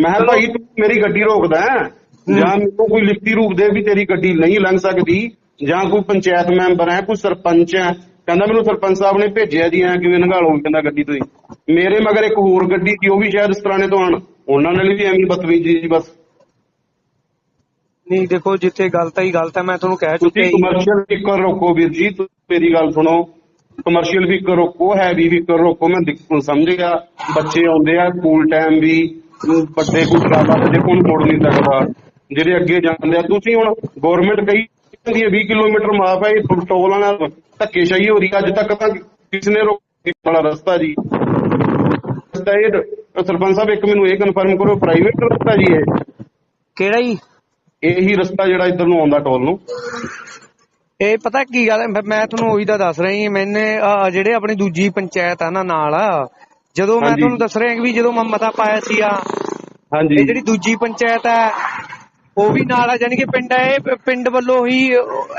ਮੈਂ ਕਿਹਾ ਭਾਈ ਤੂੰ ਮੇਰੀ ਗੱਡੀ ਰੋਕਦਾ ਹੈ? ਜਾਂ ਮੈਨੂੰ ਕੋਈ ਲਿਖਤੀ ਰੂਪ ਦੇ ਵੀ ਤੇਰੀ ਗੱਡੀ ਨਹੀਂ ਲੰਘ ਸਕਦੀ ਜਾਂ ਕੋਈ ਪੰਚਾਇਤ ਮੈਂਬਰ ਹੈ ਕੋਈ ਸਰਪੰਚ ਹੈ ਕਹਿੰਦਾ ਮੈਨੂੰ ਸਰਪੰਚ ਸਾਹਿਬ ਨੇ ਭੇਜਿਆ ਜੀ ਐ ਕਿਵੇਂ ਨਗਾਲੋ ਕਹਿੰਦਾ ਗੱਡੀ ਤੁਸੀਂ। ਮੇਰੇ ਮਗਰ ਇੱਕ ਹੋਰ ਗੱਡੀ ਸੀ ਉਹ ਵੀ ਸ਼ਾਇਦ ਇਸ ਤਰ੍ਹਾਂ ਨੇ ਤੋਂ ਆਣ ਉਹਨਾਂ ਨਾਲ ਵੀ ਐਵੇਂ ਬਦਤਮੀਜ਼ੀ ਜੀ ਬਸ। ਨਹੀਂ ਦੇਖੋ ਜਿੱਥੇ ਗਲਤ ਹੈ ਹੀ ਗਲਤ ਹੈ ਮੈਂ ਤੁਹਾਨੂੰ ਕਹਿ ਤੁਸੀਂ ਚੁੱਕਿਆ ਜੀ। ਕਮਰਸ਼ੀਅਲ ਵਹੀਕਲ ਰੋਕੋ ਵੀਰ ਜੀ ਤੁਸੀਂ ਮੇਰੀ ਗੱਲ ਸੁਣੋ। ਕਮਰਸ਼ੀਅਲ ਵਹੀਕਲ ਰੋਕੋ ਹੈਵੀ ਵਹੀਕਲ ਰੋਕੋ ਮੈਂ ਸਮਝ ਗਿਆ। ਬੱਚੇ ਆਉਂਦੇ ਆ ਸਕੂਲ ਟਾਈਮ ਵੀ। ਵੱਡੇ ਕੋਈ ਜ਼ਿਆਦਾ ਵਜੇ ਕੋਲ ਮੋੜ ਨਹੀਂ ਸਕਦਾ। ਜਿਹੜੇ ਅੱਗੇ ਜਾਂਦੇ ਆ ਤੁਸੀਂ ਹੁਣ ਗਵਰਨਮੈਂਟ ਕਹੀ ਜਾਂਦੀ ਹੈ 20 ਕਿਲੋਮੀਟਰ ਮਾਫ ਹੈ ਇਹ ਟੋਲਾਂ ਨਾਲ ਧੱਕੇਸ਼ਾਹੀ ਹੋ ਰਹੀ। ਅੱਜ ਤੱਕ ਤਾਂ ਕਿਸ ਨੇ ਰੋਕਿਆ ਵਾਲਾ ਰਸਤਾ ਜੀ। ਰਸਤਾ ਇਹ ਸਰਪੰਚ ਸਾਹਿਬ ਇੱਕ ਮੈਨੂੰ ਇਹ ਕਨਫਰਮ ਕਰੋ ਪ੍ਰਾਈਵੇਟ ਰਸਤਾ ਜੀ ਇਹ। ਕਿਹੜਾ ਜੀ? ਇਹੀ ਰਸਤਾ ਜਿਹੜਾ ਇੱਧਰ ਨੂੰ ਆਉਂਦਾ ਟੋਲ ਨੂੰ। ਇਹ ਪਤਾ ਕੀ ਗੱਲ ਹੈ ਮੈਂ- ਤੁਹਾਨੂੰ ਉਹੀ ਤਾਂ ਦੱਸ ਰਹੀ ਹਾਂ ਮੈਨੇ ਜਿਹੜੇ ਆਪਣੀ ਦੂਜੀ ਪੰਚਾਇਤ ਆ ਨਾ ਨਾਲ ਜਦੋਂ ਮੈਂ। ਤੁਹਾਨੂੰ ਦੱਸ ਰਿਹਾ ਕਿ ਵੀ ਜਦੋਂ ਮੈਂ ਮਤਾ ਪਾਇਆ ਸੀਗਾ ਹਾਂਜੀ। ਇਹ ਜਿਹੜੀ ਦੂਜੀ ਪੰਚਾਇਤ ਹੈ ਉਹ ਵੀ ਨਾਲ ਆ ਜਾਨੀ ਕਿ ਪਿੰਡ ਹੈ ਇਹ ਪਿੰਡ ਵੱਲੋਂ ਹੀ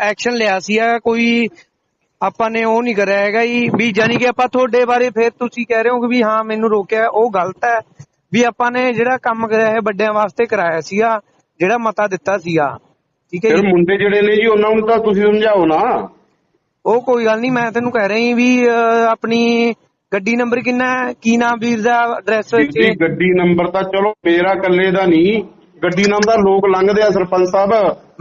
ਐਕਸ਼ਨ ਲਿਆ ਸੀਗਾ ਕੋਈ ਆਪਾਂ ਨੇ ਉਹ ਨਹੀਂ ਕਰਿਆ ਹੈਗਾ ਜੀ ਵੀ ਜਾਨੀ ਕਿ ਆਪਾਂ ਤੁਹਾਡੇ ਬਾਰੇ ਫਿਰ ਤੁਸੀਂ ਕਹਿ ਰਹੇ ਹੋ ਕਿ ਵੀ ਹਾਂ ਮੈਨੂੰ ਰੋਕਿਆ ਉਹ ਗਲਤ ਹੈ ਵੀ ਆਪਾਂ ਨੇ ਜਿਹੜਾ ਕੰਮ ਕਰਿਆ ਹੈ ਵੱਡਿਆਂ ਵਾਸਤੇ ਕਰਾਇਆ ਸੀਗਾ ਜਿਹੜਾ ਮਤਾ ਦਿੱਤਾ ਸੀਗਾ ਠੀਕ ਹੈ ਜੀ? ਮੁੰਡੇ ਜਿਹੜੇ ਨੇ ਜੀ ਉਹਨਾਂ ਨੂੰ ਤਾਂ ਤੁਸੀਂ ਸਮਝਾਓ ਨਾ। ਉਹ ਕੋਈ ਗੱਲ ਨਹੀਂ ਮੈਂ ਤੈਨੂੰ ਕਹਿ ਰਹੀ ਵੀ ਆਪਣੀ ਗੱਡੀ ਨੰਬਰ ਕਿੰਨਾ ਹੈ? ਕੀ ਨਾਮ ਵੀਰ ਦਾ ਐਡਰੈਸ ਜੀ ਗੱਡੀ ਨੰਬਰ ਤਾਂ ਚਲੋ ਮੇਰਾ ਇਕੱਲੇ ਦਾ ਨਹੀਂ। ਗੱਡੀ ਨਾਮ ਦਾ ਲੋਕ ਲੰਘਦੇ ਆ ਸਰਪੰਚ ਸਾਹਿਬ।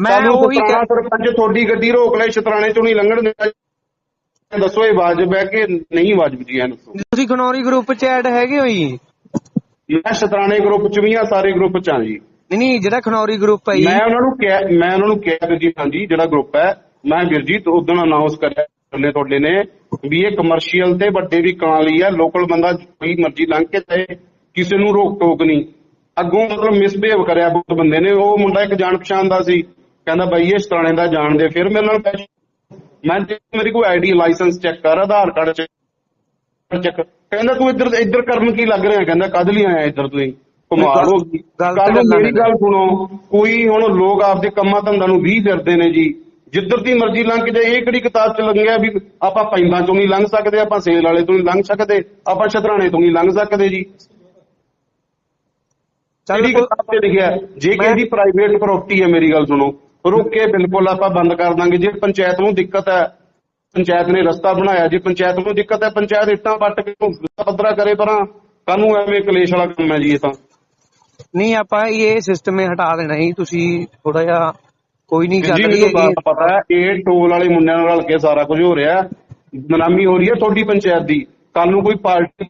ਮੈਂ ਉਹੀ ਕਹਿ- ਸਰਪੰਚ ਤੁਹਾਡੀ ਗੱਡੀ ਰੋਕ ਲੈ ਸ਼ਤਰਾਣੇ ਚੋਂ ਨਹੀਂ ਲੰਘਣ ਦਿੰਦਾ ਦੱਸੋ ਇਹ ਵਾਜਬ ਹੈ ਕਿ ਨਹੀਂ ਵਾਜਬ ਜੀ ਇਹ ਦੱਸੋ। ਤੁਸੀਂ ਖਨੌਰੀ ਗਰੁੱਪ ਚ ਐਡ ਹੈਗੇ ਹੋ ਜੀ? ਮੈਂ ਸ਼ਤਰਾਣੇ ਗਰੁੱਪ ਚ ਵੀ ਆ ਸਾਰੇ ਗਰੁੱਪ ਚ ਆ ਜੀ। ਨਹੀਂ ਨਹੀਂ ਜਿਹੜਾ ਖਨੌਰੀ ਗਰੁੱਪ ਹੈ ਜੀ। ਮੈਂ ਉਹਨਾਂ ਨੂੰ ਕਿਹਾ ਮੈਂ ਉਹਨਾਂ ਨੂੰ ਕਿਹਾ ਵੀਰ ਜੀ ਹਾਂਜੀ ਜਿਹੜਾ ਗਰੁੱਪ ਹੈ। ਮੈਂ ਵੀਰ ਜੀ ਉਦੋਂ ਅਨਾਉਂਸ ਕਰਿਆ ਨੇ ਤੁਹਾਡੇ ਨੇ। ਵੀ ਇਹ ਕਮਰਸ਼ੀਅਲ ਤੇ ਵੱਡੇ ਵੀ ਕਾਂ ਲਈ ਹੈ ਲੋਕਲ ਬੰਦਾ ਕੋਈ ਮਰਜ਼ੀ ਲੰਘ ਕੇ ਚਾਹੇ ਕਿਸੇ ਨੂੰ ਰੋਕ ਟੋਕ ਨਹੀਂ। ਅੱਗੋਂ ਮਤਲਬ ਮਿਸਬਿਹੇਵ ਕਰਿਆ ਬਹੁਤ ਬੰਦੇ ਨੇ ਉਹ ਮੁੰਡਾ ਇੱਕ ਜਾਣ ਪਛਾਣ ਦਾ ਸੀ ਕਹਿੰਦਾ ਬਾਈ ਇਹ ਸਤਾਣੇ ਦਾ ਜਾਣਦੇ ਫਿਰ ਮੇਰੇ ਨਾਲ ਮੈਂ ਮੇਰੀ ਕੋਈ ਆਈਡੀ ਲਾਇਸੈਂਸ ਚੈੱਕ ਕਰ ਆਧਾਰ ਕਾਰਡ ਚੈੱਕ ਕਹਿੰਦਾ ਤੂੰ ਇੱਧਰ ਇੱਧਰ ਕਰਨ ਕੀ ਲੱਗ ਰਿਹਾ? ਕਹਿੰਦਾ ਕਦ ਲਈ ਆਇਆ ਇੱਧਰ ਤੂੰ ਕਮਾਲ ਹੋ ਗਈ। ਗੱਲ ਮੇਰੀ। ਗੱਲ ਸੁਣੋ। ਕੋਈ ਹੁਣ ਲੋਕ ਆਪਦੇ ਕੰਮਾਂ ਧੰਦਾ ਨੂੰ ਵੀ ਫਿਰਦੇ ਨੇ ਜੀ। ਜਿੱਧਰ ਦੀ ਮਰਜ਼ੀ ਲੰਘ ਕੇ ਜਾਏ ਇਹ ਕਿਹੜੀ ਕਿਤਾਬ ਚ ਲੰਘਿਆ ਵੀ ਆਪਾਂ ਪੈਂਦਾਂ ਚੋਂ ਨਹੀਂ ਲੰਘ ਸਕਦੇ ਆਪਾਂ ਸੇਲ ਵਾਲੇ ਤੋਂ ਨਹੀਂ ਲੰਘ ਸਕਦੇ ਆਪਾਂ ਸ਼ਤਰਾਣੇ ਤੋਂ ਨਹੀਂ ਲੰਘ ਸਕਦੇ ਜੀ। ਚੱਲ ਕਿਤਾਬ ਤੇ ਲਿਖਿਆ ਹੈ? ਜੇ ਮੈਂ- ਕਿਸੇ ਦੀ ਪ੍ਰਾਈਵੇਟ ਪ੍ਰਾਪਰਟੀ ਹੈ ਮੇਰੀ ਗੱਲ ਸੁਣੋ ਰੋਕੇ ਬਿਲਕੁਲ ਆਪਾਂ ਬੰਦ ਕਰ ਦਾਂਗੇ। ਜੇ ਪੰਚਾਇਤ ਨੂੰ ਦਿੱਕਤ ਹੈ ਪੰਚਾਇਤ ਨੇ ਰਸਤਾ ਬਣਾਇਆ ਜੇ ਪੰਚਾਇਤ ਨੂੰ ਦਿੱਕਤ ਹੈ ਪੰਚਾਇਤ ਇੱਟਾਂ ਪੱਟ ਕੇ ਪੱਧਰਾ ਕਰੇ ਪਰਾਂ ਕਾਨੂੰ ਐਵੇਂ ਕਲੇਸ਼ ਵਾਲਾ ਕੰਮ ਹੈ ਜੀ ਇਹ ਤਾਂ। ਨਹੀਂ ਆਪਾਂ ਇਹ ਸਿਸਟਮ ਹਟਾ ਦੇਣਾ ਜੀ ਤੁਸੀਂ ਥੋੜਾ ਜਿਹਾ ਕੋਈ ਨਹੀਂ ਜੀ ਚੱਲ ਰਹੀ ਮੈਨੂੰ ਪਤਾ ਹੈ ਇਹ ਟੋਲ ਵਾਲੇ ਮੁੰਡਿਆਂ ਨਾਲ ਰਲ ਕੇ ਸਾਰਾ ਕੁਝ ਹੋ ਰਿਹਾ ਹੈ। ਬਦਨਾਮੀ ਹੋ ਰਹੀ ਹੈ ਤੁਹਾਡੀ ਪੰਚਾਇਤ ਦੀ ਕੱਲ ਨੂੰ ਕੋਈ ਪਾਰਟੀ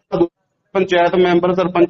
ਪੰਚਾਇਤ ਮੈਂਬਰ ਸਰਪੰਚ